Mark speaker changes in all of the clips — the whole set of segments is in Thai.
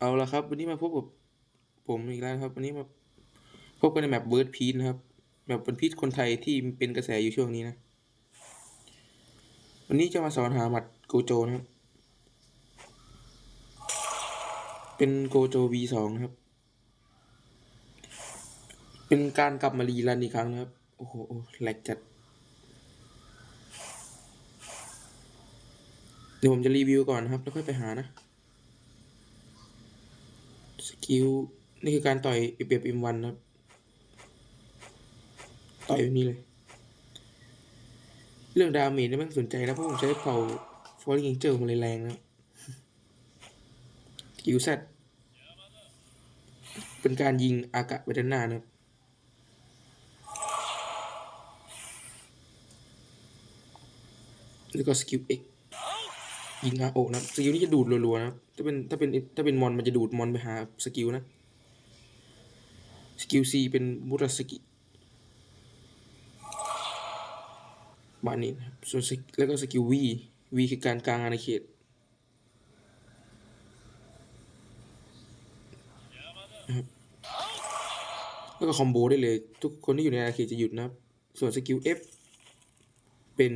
Speaker 1: เอาละครับ วันนี้มาพบกับผมอีกแล้วครับ วันนี้มาพบกันในแมปเบิร์ดพีทนะครับแมปเป็นพีทคนไทยที่เป็นกระแสอยู่ช่วงนี้นะ วันนี้จะมาสอนหาหมัดโกโจนะครับ เป็นโกโจ V2 นะครับ เป็นการกลับมารีรันอีกครั้งนะครับ โอ้โหแหลกจัด เดี๋ยวผมจะรีวิวก่อนนะครับ แล้วค่อยไปหานะ สกิลนี่คือการต่อยเปรียบอิมวันนะครับ ต่อยแบบนี้เลย เรื่องดาเมจนี่ไม่สนใจนะเพราะผมใช้เป่าฟอร์ลิงเจอร์มันเลยแรงนะสกิลแซดเป็นการยิงอากาศไปด้านหน้านะครับแล้วก็สกิลเอ็ก ยิงอาโอนะสกิลนี้จะดูดรัวๆนะถ้าเป็นถ้าเป็นถ้าเป็นมอนมันจะดูดมอนไปหาสกิลนะสกิลซีเป็นมุราสกิบานนี้นะส่วนสกิแล้วก็สกิลวีวีคือการกลางอาณาเขตนะครับแล้วก็คอมโบได้เลย ทุกคนที่อยู่ในอาณาเขตจะหยุดนะครับ ส่วนสกิล F เป็น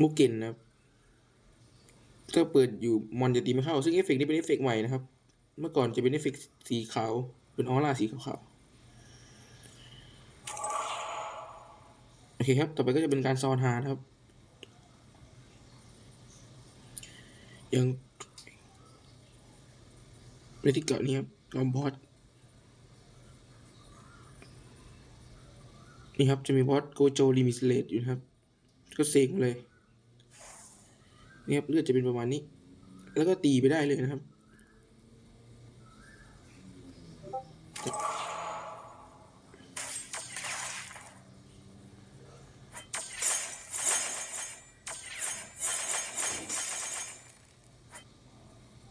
Speaker 1: มุกเกนนะครับถ้าเปิดอยู่มอนจะตีไม่เข้า ซึ่งเอฟเฟกต์นี้เป็นเอฟเฟกต์ใหม่นะครับ เมื่อก่อนจะเป็นเอฟเฟกต์สีขาว เป็นออร่าสีขาวๆ โอเคครับ ต่อไปก็จะเป็นการซอนฮานครับ อย่างในที่เกาะนี้ครับลอมบอสนี่ครับ จะมีบอสโกโจลิมิสเลตอยู่นะครับ ก็เซ็งเลย นี่ครับเลือดจะเป็นประมาณนี้ แล้วก็ตีไปได้เลยนะครับ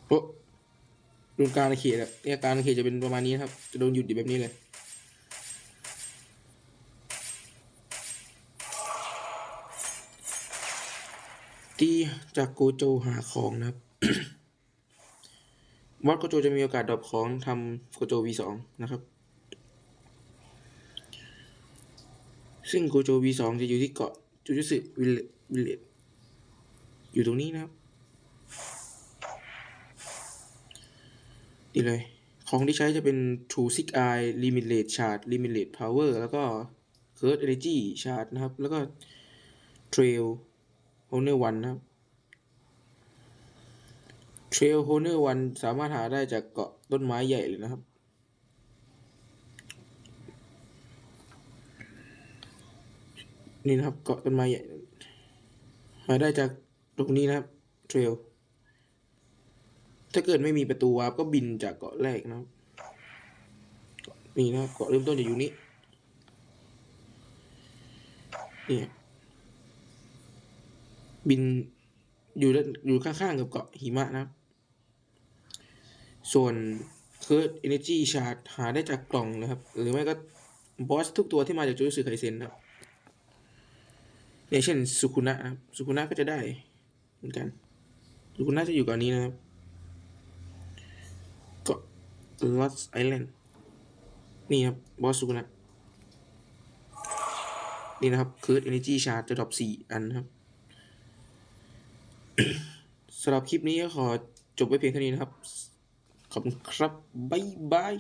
Speaker 1: โอ้โดนการอาเขตอะเนี่ยการอาเขตจะเป็นประมาณนี้นะครับ จะโดนหยุดอยู่แบบนี้เลย ตีจากโกโจหาของนะครับวอดโกโจจะมีโอกาสดรอปของทำโกโจ V2 นะครับ ซึ่งโกโจ V2 จะอยู่ที่เกาะจูจุสึวิลเลตอยู่ตรงนี้นะครับนี่เลย ของที่ใช้จะเป็น True Six Eye Limited Charge Limited Power แล้วก็ Curse Energy Charge นะครับ แล้วก็ Trail Honor One นะครับ Trail Honor One สามารถหาได้จากเกาะต้นไม้ใหญ่เลยนะครับ นี่นะครับเกาะต้นไม้ใหญ่ หาได้จากตรงนี้นะครับ Trail ถ้าเกิดไม่มีประตูวาร์ปก็บินจากเกาะแรกนะครับนี่นะครับเกาะเริ่มต้นจะอยู่นี้นี่ บินอยู่ด้านอยู่ข้างๆกับเกาะหิมะนะครับ ส่วนเคิร์ดเอเนจีชาร์จหาได้จากกล่องนะครับ หรือไม่ก็บอสทุกตัวที่มาจากจูสึไคเซนนะครับอย่างเช่นสุคุนะนะครับสุคุนะก็จะได้เหมือนกันสุคุนะจะอยู่ก่อนนี้นะครับเกาะ Lost Island นี่ครับบอสสุกุนะนี่นะครับเคิร์ดเอเนจีชาร์จจะดรอปสี่อันนะครับ สำหรับคลิปนี้ก็ขอจบไว้เพียงเท่านี้นะครับ ขอบคุณครับ บ๊ายบาย